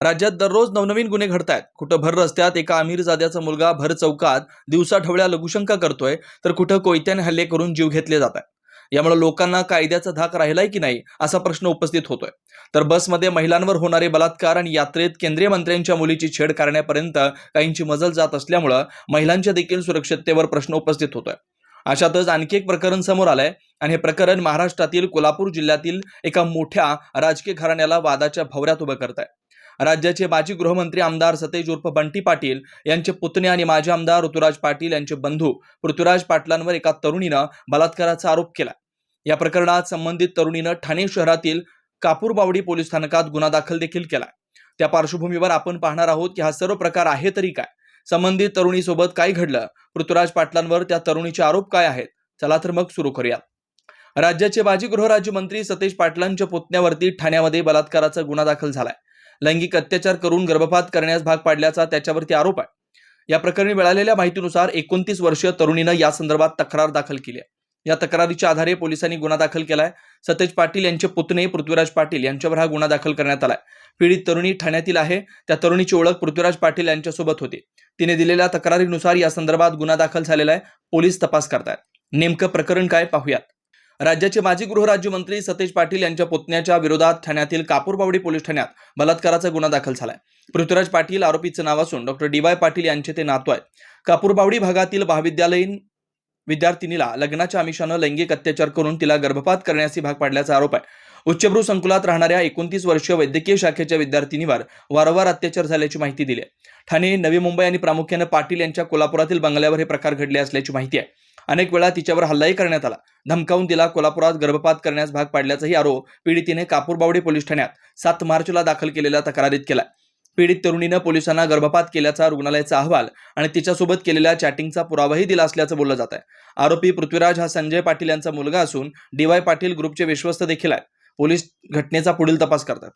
राज्यात दररोज नवनवीन गुन्हे घडतायत. कुठं भर रस्त्यात एका अमीरजाद्याचा मुलगा भर चौकात दिवसाठवड्या लघुशंका करतोय तर कुठं कोयत्याने हल्ले करून जीव घेतले जात आहेत यामुळे लोकांना कायद्याचा धाक राहिलाय की नाही असा प्रश्न उपस्थित होतोय. तर बसमध्ये महिलांवर होणारे बलात्कार आणि यात्रेत केंद्रीय मंत्र्यांच्या मुलीची छेड करण्यापर्यंत काहींची मजल जात असल्यामुळं महिलांच्या देखील सुरक्षिततेवर प्रश्न उपस्थित होतोय. अशातच आणखी एक प्रकरण समोर आलंय आणि हे प्रकरण महाराष्ट्रातील कोल्हापूर जिल्ह्यातील एका मोठ्या राजकीय घराण्याला वादाच्या भवऱ्यात उभं करत आहे राज्याचे माजी गृहमंत्री आमदार सतेज उर्फ बंटी पाटील यांचे पुतणे आणि माजी आमदार ऋतुराज पाटील यांचे बंधू पृथ्वीराज पाटलांवर एका तरुणीनं बलात्काराचा आरोप केला. या प्रकरणात संबंधित तरुणीनं ठाणे शहरातील कापूरबावडी पोलीस स्थानकात गुन्हा दाखल देखील केला. त्या पार्श्वभूमीवर आपण पाहणार आहोत की हा सर्व प्रकार आहे तरी काय? संबंधित तरुणीसोबत काय घडलं? पृथ्वीराज पाटलांवर त्या तरुणीचे आरोप काय आहेत? चला तर मग सुरू करूया राज्याचे माजी गृहराज्यमंत्री सतेज पाटलांच्या पुतण्यावरती ठाण्यामध्ये बलात्काराचा गुन्हा दाखल झालाय. लैंगिक अत्याचार करून गर्भपात करण्यास भाग पाडल्याचा त्याच्यावरती आरोप आहे. या प्रकरणी मिळालेल्या माहितीनुसार एकोणतीस वर्षीय तरुणीनं या संदर्भात तक्रार दाखल केली आहे. या तक्रारीच्या आधारे पोलिसांनी गुन्हा दाखल केलाय. सतेज पाटील यांचे पुतणे पृथ्वीराज पाटील यांच्यावर हा गुन्हा दाखल करण्यात आलाय. पीडित तरुणी ठाण्यातील आहे. त्या तरुणीची ओळख पृथ्वीराज पाटील यांच्यासोबत होती. तिने दिलेल्या तक्रारीनुसार या संदर्भात गुन्हा दाखल झालेला आहे. पोलीस तपास करतायत. नेमकं प्रकरण काय पाहूयात. राज्याचे माजी गृहराज्यमंत्री सतेज पाटील यांच्या पुतण्याच्या विरोधात ठाण्यातील कापूरबावडी पोलीस ठाण्यात बलात्काराचा गुन्हा दाखल झालाय. पृथ्वीराज पाटील आरोपीचं नाव असून डॉक्टर डी वाय पाटील यांचे ते नातू आहेत. कापूरबावडी भागातील महाविद्यालयीन विद्यार्थिनीला लग्नाच्या आमिषानं लैंगिक अत्याचार करून तिला गर्भपात करण्याची भाग पाडल्याचा आरोप आहे. उच्चभ्रू संकुलात राहणाऱ्या एकोणतीस वर्षीय वैद्यकीय शाखेच्या विद्यार्थिनीवर वारंवार अत्याचार झाल्याची माहिती दिली आहे. ठाणे नवी मुंबई आणि प्रामुख्यानं पाटील यांच्या कोल्हापुरातील बंगल्यावर हे प्रकार घडले असल्याची माहिती आहे. अनेक वेळा तिच्यावर हल्लाही करण्यात आला. धमकावून तिला कोल्हापुरात गर्भपात करण्यास भाग पाडल्याचाही आरोप पीडितीने कापूरबावडी पोलीस ठाण्यात सात मार्चला दाखल केलेल्या तक्रारीत केला पीडित तरुणीनं पोलिसांना गर्भपात केल्याचा रुग्णालयाचा अहवाल आणि तिच्यासोबत केलेल्या चॅटिंगचा पुरावाही दिला असल्याचं बोललं जात आहे. आरोपी पृथ्वीराज हा संजय पाटील यांचा मुलगा असून डी वाय पाटील ग्रुपचे विश्वस्त देखील आहेत. पोलीस घटनेचा पुढील तपास करतात.